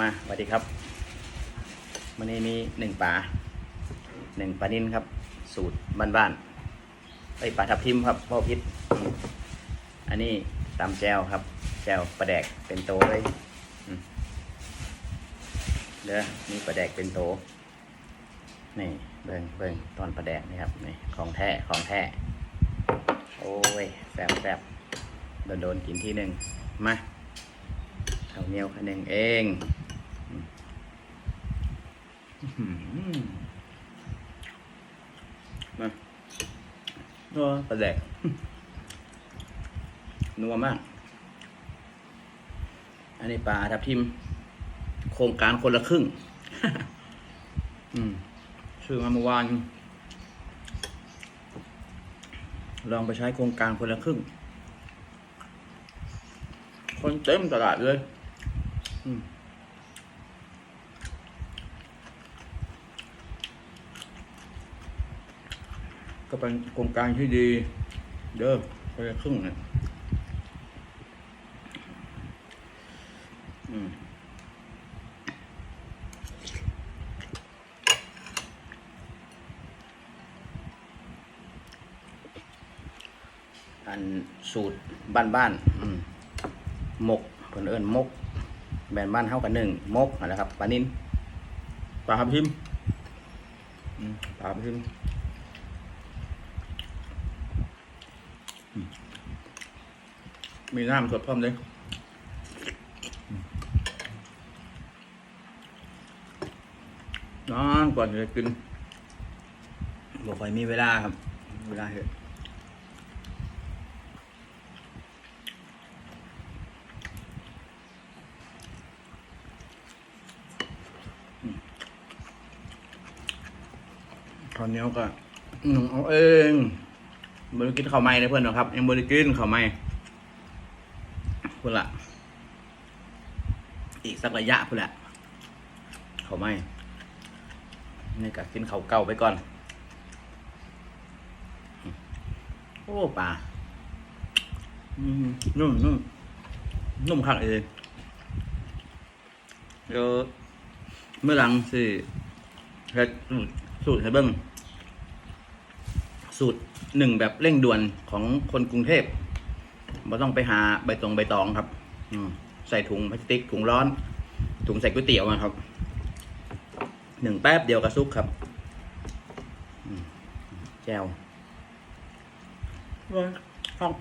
มาสวัสดีครับวันนี้มีหนึ่งปลาหนึ่งปลานิ่นครับ สูตรบ้านๆไอปลาทับทิมครับพ่อพิษอันนี้ตำแจวครับแจวปลาแดกเป็นโตเลยเด้อมีปลาแดกเป็นโตนี่เบิ่งเบิ่งตอนปลาแดกนี่ครับนี่ของแท้ของแท้โอ้ยแซ่บแซ่บโดนโดนๆกินที่หนึ่งมาข้าวเหนียวคันหนึ่งเอง มานัวปลาแดกนัวมาก อันนี้ปลาทับทิม โครงการคนละครึ่ง อืมซื้อมาเมื่อวานลองไปใช้โครงการคนละครึ่ง คนเต็มตลาดเลย อืม ก็เป็นโครงการที่ดี เด้อคนละครึ่งเนี่ยอืมอันสูตรบ้านๆอืมหมกเพิ่นเอิ้นหมก แบนบ้านเฮากันหนึ่งหมกนั่นแหละครับปลานินปลาทับทิมอืมปลาทับทิม มีน้ำสดพร้อมเลยนอนก่อนจะกินบอกไปมีเวลาครับ เวลาเหอะข้าวเนียวก็หนุ่งเอาเอง บริกินข้าวไม้นะเพื่อนนะครับ ยังบริกินข้าวไม้พุ่นละอีกสักระยะพุ่นละข้าวไหม้นี่ก็กินข้าวเก่าไปก่อน โอ้ป่าอนุ่มนุ่มนุ่มคักเลยเดี๋ยวเมื่อหลังสิเฮ็ดสูตรสูตรให้เบิ้ง สูตรหนึ่งแบบเร่งด่วนของคนกรุงเทพไม่ต้องไปหาใบตองใบตองครับ อืมใส่ถุงพลาสติกถุงร้อน ถุงใส่ก๋วยเตี๋ยวมาครับหนึ่งแป๊บเดียวกระซุกครับอืมแจวเว้ยห้อง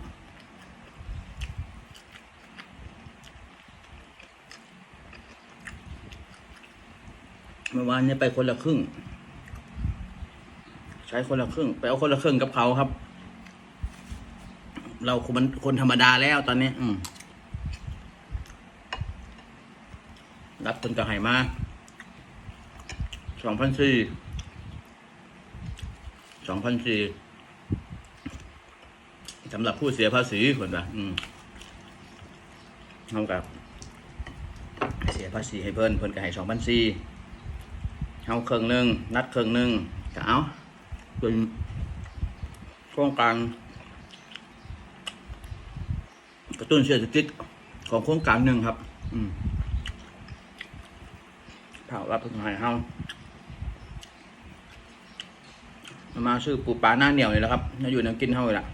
เมื่อวานเนี่ยไปคนละครึ่ง ใช้คนละครึ่ง ไปเอาคนละครึ่งกับเขาครับ เราคนคนธรรมดาแล้วตอนนี้ อืมรับคนกับไห่มาสองพันสี่สองพันสี่สำหรับผู้เสียภาษีคนละอืมเท่ากับเสียภาษีให้เพิ่นเพิ่นก็ให้สองพันสี่เฮาเครื่องหนึ่งนัดเครื่องหนึ่งก็เอา เป็นโครงการกระตุ้นเศรษฐกิจของโครงการหนึ่งครับ อืมเผารับทุกหายเฮามามาชื่อปูปลาหน้าเหนียวนี่แหละครับน่าอยู่น้ำกินเฮาเลยล่ะ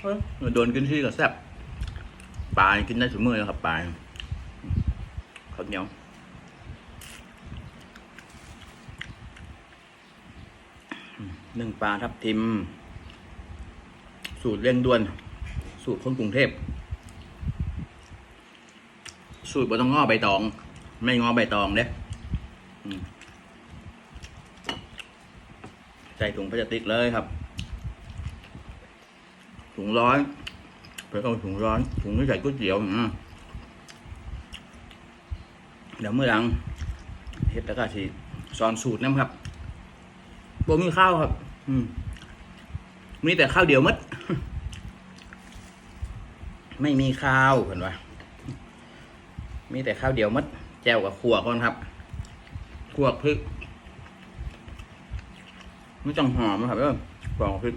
เฮ้ยโดนกินที่กับแซ่บปลากินได้ถึงมือแล้วครับปลา ข้าวเหนียวหนึ่งปลาทับทิม สูตรเร่งด่วน สูตรคนกรุงเทพ สูตรบ่ต้องงอใบตอง ไม่งอใบตองเด้ใส่ถุงพลาสติกเลยครับ ถุงร้อนไปเอาถุงร้อน ถุงที่ใส่ก๋วยเตี๋ยวอืม เดี๋ยวเมื่อหลังเฮ็ดแล้วก็สิสอนสูตรน้ำครับบ่มีข้าวครับ อืมมีแต่ข้าวเดียวมัดไม่มีข้าวเห็นว่ามีแต่ข้าวเดียวมัดแจ่วกับขัวก่อนครับขัวพริกไม่จังหอมนะครับเออปอกพริก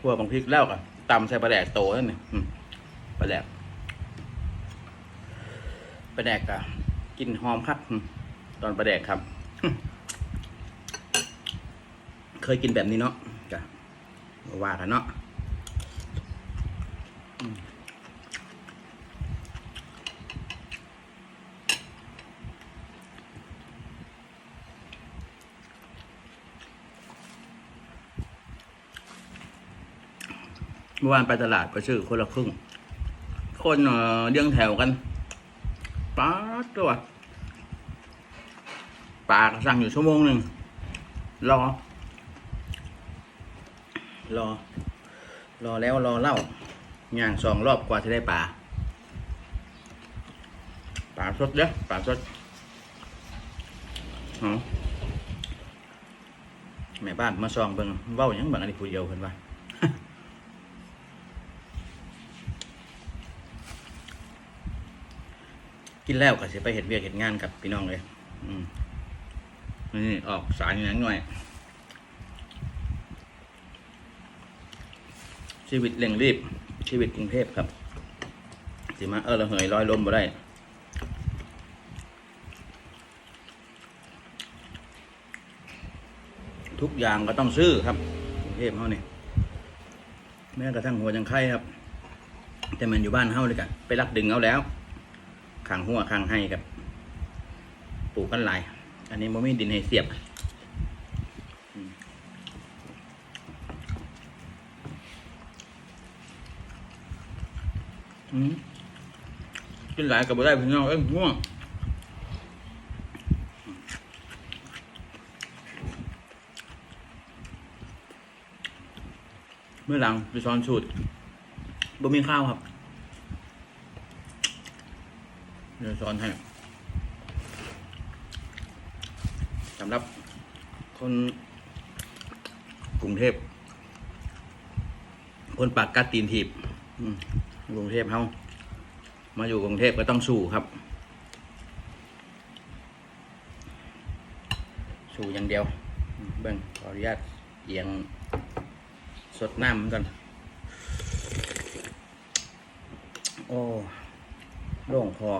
พวบางพริกแล้วก็ตำใส่ปลาแดกโตนั่นนี่ปลาแดก ปลาแดกอะกินหอมครับ ตอนปลาแดกครับ เคยกินแบบนี้เนาะจ้ะว่ากันเนาะเมื่อวานไปตลาดไปซื้อคนละครึ่ง คนเอ่อเรียงแถวกัน ป้าตัวปลากสั่งอยู่ชั่วโมงหนึ่งรอ รอ รอแล้วรอเล่าย่างสองรอบกว่าจะได้ปลาปลาสดเด้อปลาสดเอแม่บ้านมาซองเบิ่งเว้ายังบางอันนี้ผู้เดียวเพิ่นว่า กินแล้วก็สิไปเห็ดเวียกเห็ดงานกับพี่น้องเลย อืมนี่ออกสารอย่างหน่อย ชีวิตเร่งรีบ ชีวิตกรุงเทพครับ สิมาเออระเหยลอยลมบ่ได้ทุกอย่างก็ต้องซื้อครับกรุงเทพเฮานี่แม้กระทั่งหัวยังไข่ครับ แต่มันอยู่บ้านเฮาเลยกันไปรักดึงเอาแล้ว ขังหัวขังให้กับปลูกกันหลาย อันนี้มันไม่ดินให้เสียบอืมอืมกินหลายกับบ่ได้พี่น้องเอ้ยง่วงเมื่อหลังไปซ้อนสูตรบ่มีข้าวครับ เดี๋ยวสอนให้สำหรับคนกรุงเทพ คนปากกัดตีนถีบกรุงเทพเฮามาอยู่กรุงเทพก็ต้องสู้ครับ สู้อย่างเดียว เบิ่งขออนุญาตเอียงสดน้ำเหมือนกันโอ้โล่งคอ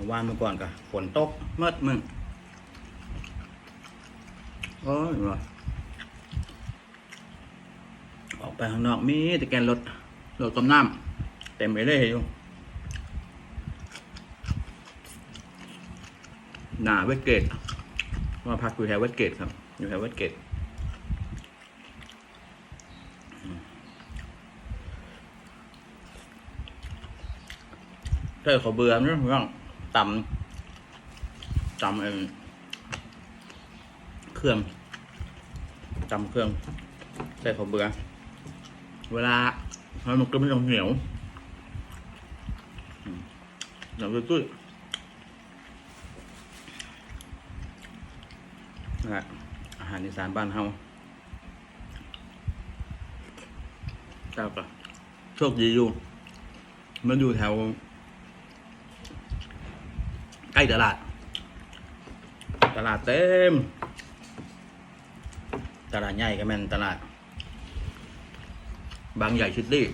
มื่อวานเมื่อก่อนก็ฝนตกเมื่อมึงโอ้ยว่ะออกไปข้างนอกมีแต่แกนรถรถต้มน้ำเต็มไปเลยอยู่หนาเวสเกตว่าพักอยู่แถวเวสเกตครับ อยู่แถวเวสเกตเธอเขาเบื่อมั้ยเรื่อง ตำตำเองเครื่องตำเครื่อง ใส่เขาเบื่อเวลาทำมันก็ไม่ต้องเหนียวเหนียวตุ้ยนั่แหละอาหารอีสานบ้านเฮาเจ้าก็โชคดีอยู่ มันอยู่แถว ล้ตลาด ตลาดเต็ม ตลาดใหญ่ก็แม่นตลาด บางใหญ่ชิดลี่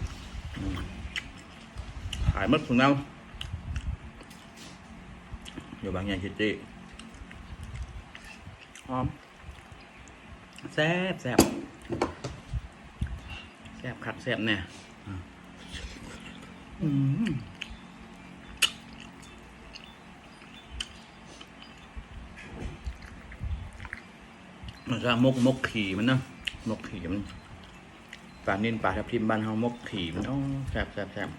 ขายมัดถุงเนาอยู่บางใหญ่ชิดลี่หอมแซ่บแซ่บแซ่บคักแซ่บเนี่ยอืม มันจะมกมกขี่มันนะมกขี่มันปลานิ่นปลาทับทิมบ้านเฮามกขี่มันโอ้แซ่บแซ่บแซ่บ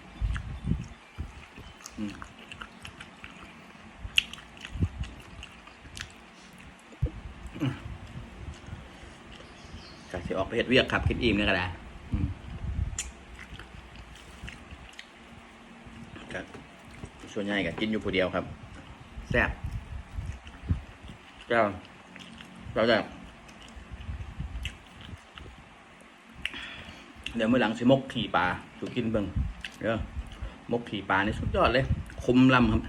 อืมกะสิออกไปเฮ็ดเวียกขับคิดอิ่มเนี่ยก็ได้ส่วนใหญ่ก็กินอยู่ผู้เดียวครับ แซ่บเจ้าเจ้าแซ่ เดี๋ยวเมื่อหลังสิมกขี่ปลาสูกินเบิ่งเดี๋ยวมกขี่ปลานี่สุดยอดเลย คมลำครับ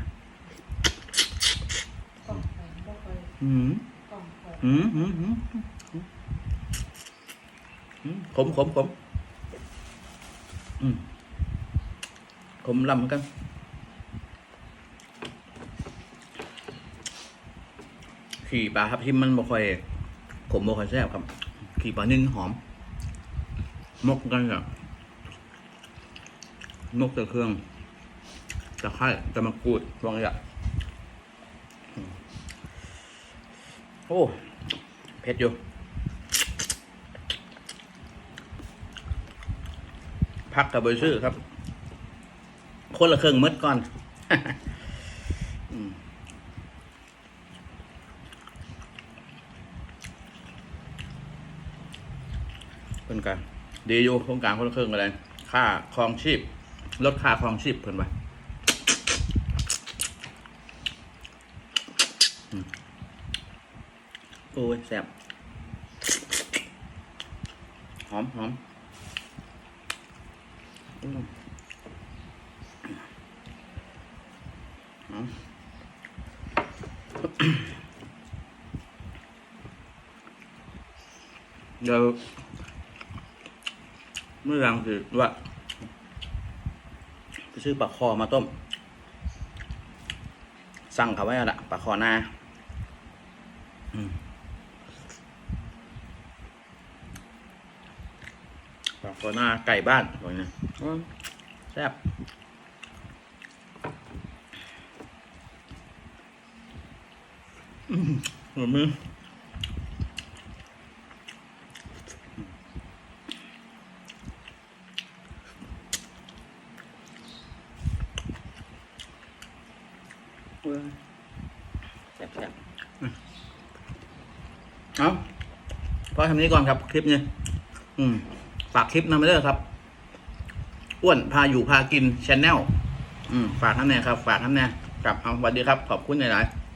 กล่องไข่บ่ค่อยอืมกล่องไข่อืมอืมอืมอืมขมขมขมอืมขมลำเหมือนกัน ขี่ปลาครับที่มันบ่ค่อยขมบ่ค่อยแซ่บครับ ขี่ปลานึ่งหอม มกกันกับมกต่เครื่องตะไคร้ตะมะกรูดพวกนี้อะอืมโอ้เผ็ดอยู่พักกับเบอร์ชื่อครับ คนละเครื่องมืดก่อนเป็นกัน ดีอยู่โครงการคนละครึ่งอะไรค่าครองชีพ ลดค่าครองชีพเพิ่นไปโอ้ยแซ่บหอมหอมหอมเดี๋ยว มื่อรังคือว่าไปซื้อปลาคอมาต้ม สั่งเขาไว้แล้วละปลาคอหน้าปลาคอหน้าไก่บ้านบอกนะอืมแซ่บอืมหัวมือ แซ่บแซ่บเอาพอทำนี้ก่อนครับคลิปนี้อืมฝากคลิปนำไปเลยครับ อ้วนพาอยู่พากินชแนลอืมฝากท่านแน่ครับ ฝากท่านแน่กลับเอาสวัสดีครับ ขอบคุณหลายๆ